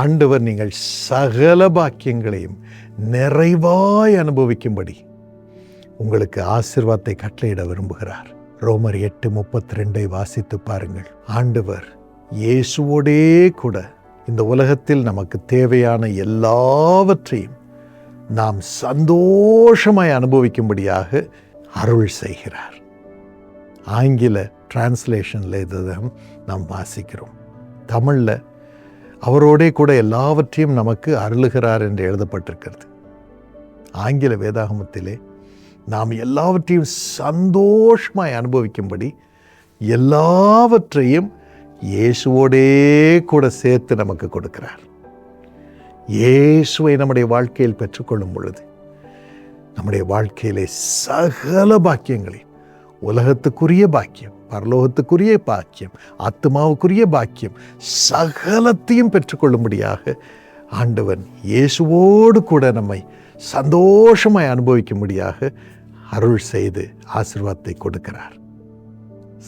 ஆண்டவர் நீங்கள் சகல பாக்கியங்களையும் நிறைவாய் அனுபவிக்கும்படி உங்களுக்கு ஆசிர்வாதத்தை கட்டளையிட விரும்புகிறார். ரோமர் எட்டு முப்பத்தி ரெண்டை வாசித்து பாருங்கள். ஆண்டவர் இயேசுவோடே கூட இந்த உலகத்தில் நமக்கு தேவையான எல்லாவற்றையும் நாம் சந்தோஷமாய் அனுபவிக்கும்படியாக அருள் செய்கிறார். ஆங்கில டிரான்ஸ்லேஷனில் இதுதான் நாம் வாசிக்கிறோம். தமிழில் அவரோடே கூட எல்லாவற்றையும் நமக்கு அருளுகிறார் என்று எழுதப்பட்டிருக்கிறது. ஆங்கில வேதாகமத்திலே நாம் எல்லாவற்றையும் சந்தோஷமாய் அனுபவிக்கும்படி எல்லாவற்றையும் இயேசுவோடே கூட சேர்த்து நமக்கு கொடுக்கிறார். இயேசுவை நம்முடைய வாழ்க்கையில் பெற்றுக்கொள்ளும் பொழுது நம்முடைய வாழ்க்கையிலே சகல பாக்கியங்களையும் உலகத்துக்குரிய பாக்கியம் பரலோகத்துக்குரிய பாக்கியம் ஆத்மாவுக்குரிய பாக்கியம் சகலத்தையும் பெற்றுக்கொள்ளும்படியாக ஆண்டவன் இயேசுவோடு கூட நம்மை சந்தோஷமாய் அனுபவிக்கும்படியாக அருள் செய்து ஆசிர்வாதத்தை கொடுக்கிறார்.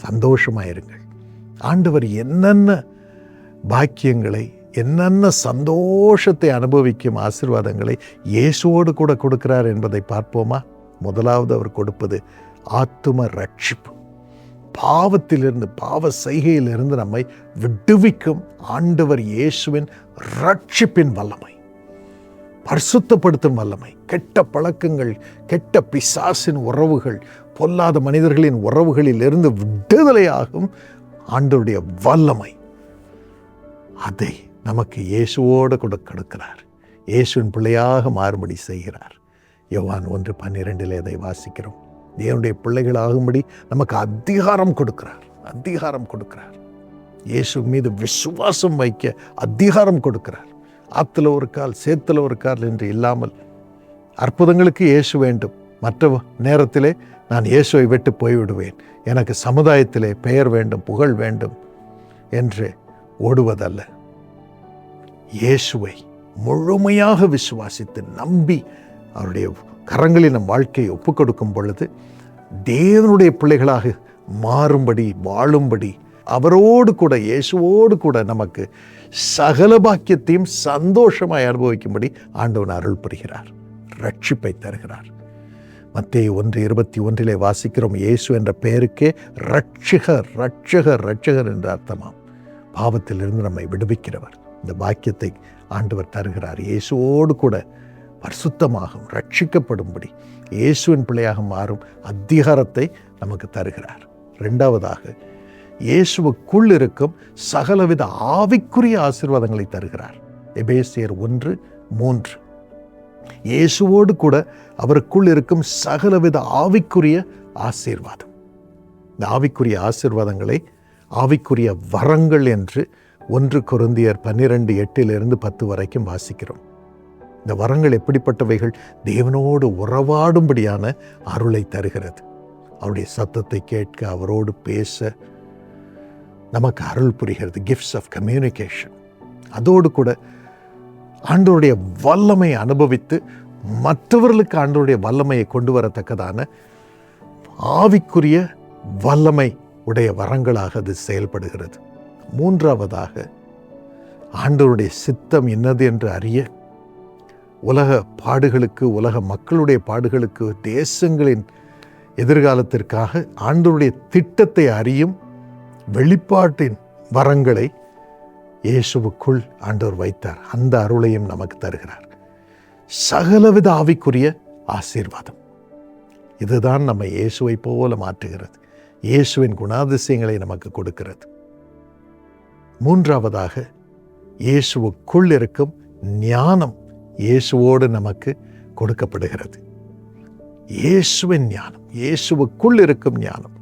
சந்தோஷமாயிருங்கள் ஆண்டவர் என்னென்ன பாக்கியங்களை என்னென்ன சந்தோஷத்தை அனுபவிக்கும் ஆசிர்வாதங்களை இயேசுவோடு கூட கொடுக்கிறார் என்பதை பார்ப்போமா? முதலாவது அவர் கொடுப்பது ஆத்தும ரட்சிப்பு. பாவத்திலிருந்து பாவ செய்கையிலிருந்து நம்மை விடுவிக்கும் ஆண்டவர் இயேசுவின் ரட்சிப்பின் வல்லமை பரிசுத்தப்படுத்தும் வல்லமை கெட்ட பழக்கங்கள் கெட்ட பிசாசின் உறவுகள் பொல்லாத மனிதர்களின் உறவுகளிலிருந்து விடுதலையாகும் ஆண்டவருடைய வல்லமை. அதை நமக்கு இயேசுவோடு கூட கொடுக்கிறார். இயேசுவின் பிள்ளையாக மாறுபடி செய்கிறார். யோவான் ஒன்று பன்னிரெண்டில் அதை வாசிக்கிறோம். தேவனுடைய பிள்ளைகளாகும்படி நமக்கு அதிகாரம் கொடுக்கிறார். அதிகாரம் கொடுக்கிறார். இயேசு மீது விசுவாசம் வைக்க அதிகாரம் கொடுக்கிறார். ஆத்தில் ஒரு கால் சேத்துல ஒரு கால் என்று இல்லாமல் அற்புதங்களுக்கு இயேசு வேண்டும். மற்ற நேரத்திலே நான் இயேசுவை விட்டு போய்விடுவேன். எனக்கு சமுதாயத்திலே பெயர் வேண்டும் புகழ் வேண்டும் என்று ஓடுவதல்ல. இயேசுவை முழுமையாக விசுவாசித்து நம்பி அவருடைய கரங்களில் நம் வாழ்க்கையை ஒப்புக் கொடுக்கும் பொழுது தேவனுடைய பிள்ளைகளாக மாறும்படி வாழும்படி அவரோடு கூட இயேசுவோடு கூட நமக்கு சகல பாக்கியத்தையும் சந்தோஷமாய் அனுபவிக்கும்படி ஆண்டவன் அருள் புரிகிறார் ரட்சிப்பை தருகிறார். மத்திய ஒன்று இருபத்தி ஒன்றிலே வாசிக்கிறோம் இயேசு என்ற பெயருக்கே ரட்சகர் ரட்சகர் ரட்சகர் என்ற அர்த்தமாம். பாவத்திலிருந்து நம்மை விடுவிக்கிறவர். இந்த பாக்கியத்தை ஆண்டவர் தருகிறார். இயேசுவோடு கூட பரிசுத்தமாகும் ரட்சிக்கப்படும்படி இயேசுவின் பிள்ளையாக மாறும் அதிகாரத்தை நமக்கு தருகிறார். ரெண்டாவதாக இயேசுவுக்குள் இருக்கும் சகலவித ஆவிக்குரிய ஆசீர்வாதங்களை தருகிறார். எபேசியர் ஒன்று மூன்று. இயேசுவோடு கூட அவருக்குள் இருக்கும் சகலவித ஆவிக்குரிய ஆசீர்வாதம். இந்த ஆவிக்குரிய ஆசீர்வாதங்களை ஆவிக்குரிய வரங்கள் என்று ஒன்று குருந்தியர் பன்னிரெண்டு எட்டிலிருந்து பத்து வரைக்கும் வாசிக்கிறோம். இந்த வரங்கள் எப்படிப்பட்டவைகள்? தேவனோடு உறவாடும்படியான அருளை தருகிறது. அவருடைய சத்தத்தை கேட்க அவரோடு பேச நமக்கு அருள் புரிகிறது. கிஃப்ட்ஸ் ஆஃப் கம்யூனிகேஷன் அதோடு கூட ஆண்டவருடைய வல்லமை அனுபவித்து மற்றவர்களுக்கு ஆண்டவருடைய வல்லமையை கொண்டு வரத்தக்கதான ஆவிக்குரிய வல்லமை உடைய வரங்களாக அது செயல்படுகிறது. மூன்றாவதாக ஆண்டவருடைய சித்தம் என்னது என்று அறிய உலக பாடுகளுக்கு உலக மக்களுடைய பாடுகளுக்கு தேசங்களின் எதிர்காலத்திற்காக ஆண்டவருடைய திட்டத்தை அறியும் வெளிப்பாட்டின் வரங்களை இயேசுவுக்குள் ஆண்டவர் வைத்தார். அந்த அருளையும் நமக்கு தருகிறார். சகலவித ஆவிக்குரிய ஆசீர்வாதம். இதுதான் நம்ம இயேசுவை போல மாற்றுகிறது. இயேசுவின் குணாதிசயங்களை நமக்கு கொடுக்கிறது. மூன்றாவதாக இயேசுவுக்குள் இருக்கும் ஞானம் இயேசுவோடு நமக்கு கொடுக்கப்படுகிறது. இயேசுவின் ஞானம் இயேசுவுக்குள் இருக்கும் ஞானம்.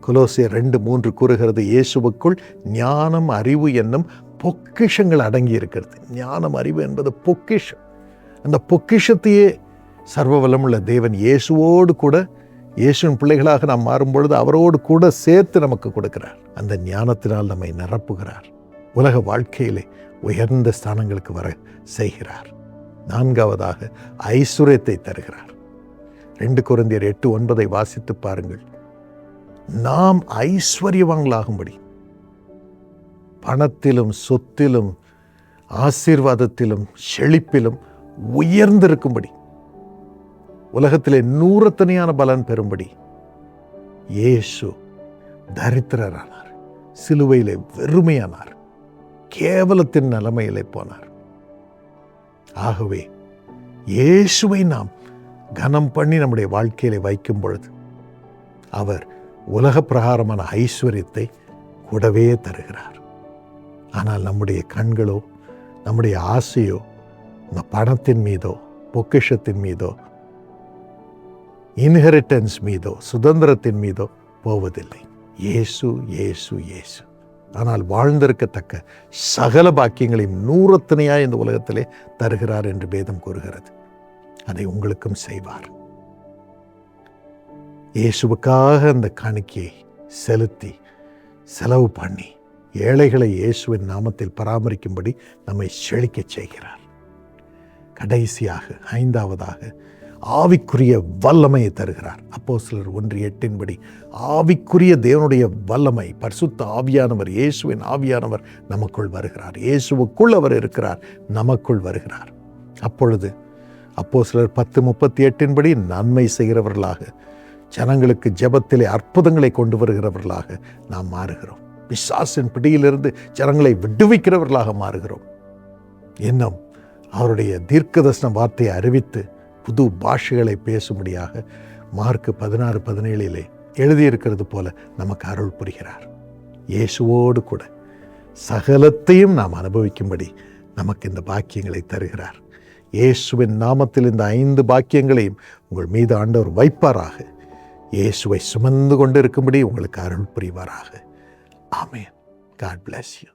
குலோசியர் ரெண்டு மூன்று கூறுகிறது இயேசுவுக்குள் ஞானம் அறிவு என்னும் பொக்கிஷங்கள் அடங்கி இருக்கிறது ஞானம் அறிவு என்பது பொக்கிஷம். அந்த பொக்கிஷத்தையே சர்வ வல்லமுள்ள தேவன் இயேசுவோடு கூட இயேசுவின் பிள்ளைகளாக நாம் மாறும் பொழுது அவரோடு கூட சேர்த்து நமக்கு கொடுக்கிறார். அந்த ஞானத்தினால் நம்மை நிரப்புகிறார். உலக வாழ்க்கையிலே உயர்ந்த ஸ்தானங்களுக்கு வர செய்கிறார். நான்காவதாக ஐஸ்வர்யத்தை தருகிறார். ரெண்டு குழந்தையர் எட்டு ஒன்பதை வாசித்து பாருங்கள். நாம் ஐஸ்வர்யவான்களாகும்படி பணத்திலும் சொத்திலும் ஆசீர்வாதத்திலும் செழிப்பிலும் உயர்ந்திருக்கும்படி உலகத்திலே நூறத்தனையான பலன் பெறும்படி இயேசு தரித்திரரானார் சிலுவையிலே வெறுமையானார். கேவலத்தின் நிலைமையிலே போனார். ஆகவே இயேசுவை நாம் கனம் பண்ணி நம்முடைய வாழ்க்கையிலே வைக்கும் பொழுது அவர் உலக பிரகாரமான ஐஸ்வர்யத்தை கூடவே தருகிறார். ஆனால் நம்முடைய கண்களோ நம்முடைய ஆசையோ இந்த பணத்தின் மீதோ பொக்கிஷத்தின் மீதோ இன்ஹெரிட்டன்ஸ் மீதோ சுதந்திரத்தின் மீதோ போவதில்லை. இயேசு இயேசு இயேசு. ஆனால் வாழ்ந்திருக்கத்தக்க சகல பாக்கியங்களையும் நூறத்தனையாய் இந்த உலகத்திலே தருகிறார் என்று வேதம் கூறுகிறது. அதை உங்களுக்கும் செய்வார். இயேசுவுக்காக அந்த காணிக்கையை செலுத்தி செலவு பண்ணி ஏழைகளை இயேசுவின் நாமத்தில் பராமரிக்கும்படி நம்மை செழிக்கச் செய்கிறார். கடைசியாக ஐந்தாவதாக ஆவிக்குரிய வல்லமையை தருகிறார். அப்போ சிலர் ஒன்று எட்டின்படி ஆவிக்குரிய தேவனுடைய வல்லமை பரிசுத்த ஆவியானவர் இயேசுவின் ஆவியானவர் நமக்குள் வருகிறார். இயேசுவுக்குள் அவர் இருக்கிறார் நமக்குள் வருகிறார். அப்பொழுது அப்போ சிலர் பத்து முப்பத்தி எட்டின்படி நன்மை செய்கிறவர்களாக ஜனங்களுக்கு ஜெபத்திலே அற்புதங்களை கொண்டு வருகிறவர்களாக நாம் மாறுகிறோம். பிசாசின் பிடியிலிருந்து ஜனங்களை விடுவிக்கிறவர்களாக மாறுகிறோம். இன்னும் அவருடைய தீர்க்கதர்சன வார்த்தையை அறிவித்து புது பாஷைகளை பேசும்படியாக மார்க்கு பதினாறு பதினேழிலே எழுதியிருக்கிறது போல நமக்கு அருள் புரிகிறார். இயேசுவோடு கூட சகலத்தையும் நாம் அனுபவிக்கும்படி நமக்கு இந்த பாக்கியங்களை தருகிறார். இயேசுவின் நாமத்தில் இந்த ஐந்து பாக்கியங்களையும் உங்கள் மீது ஆண்டவர் வைப்பாராக. இயேசுவை சுமந்து கொண்டு இருக்கும்படி உங்களுக்கு அருள் புரிவாராக. ஆமென். God bless you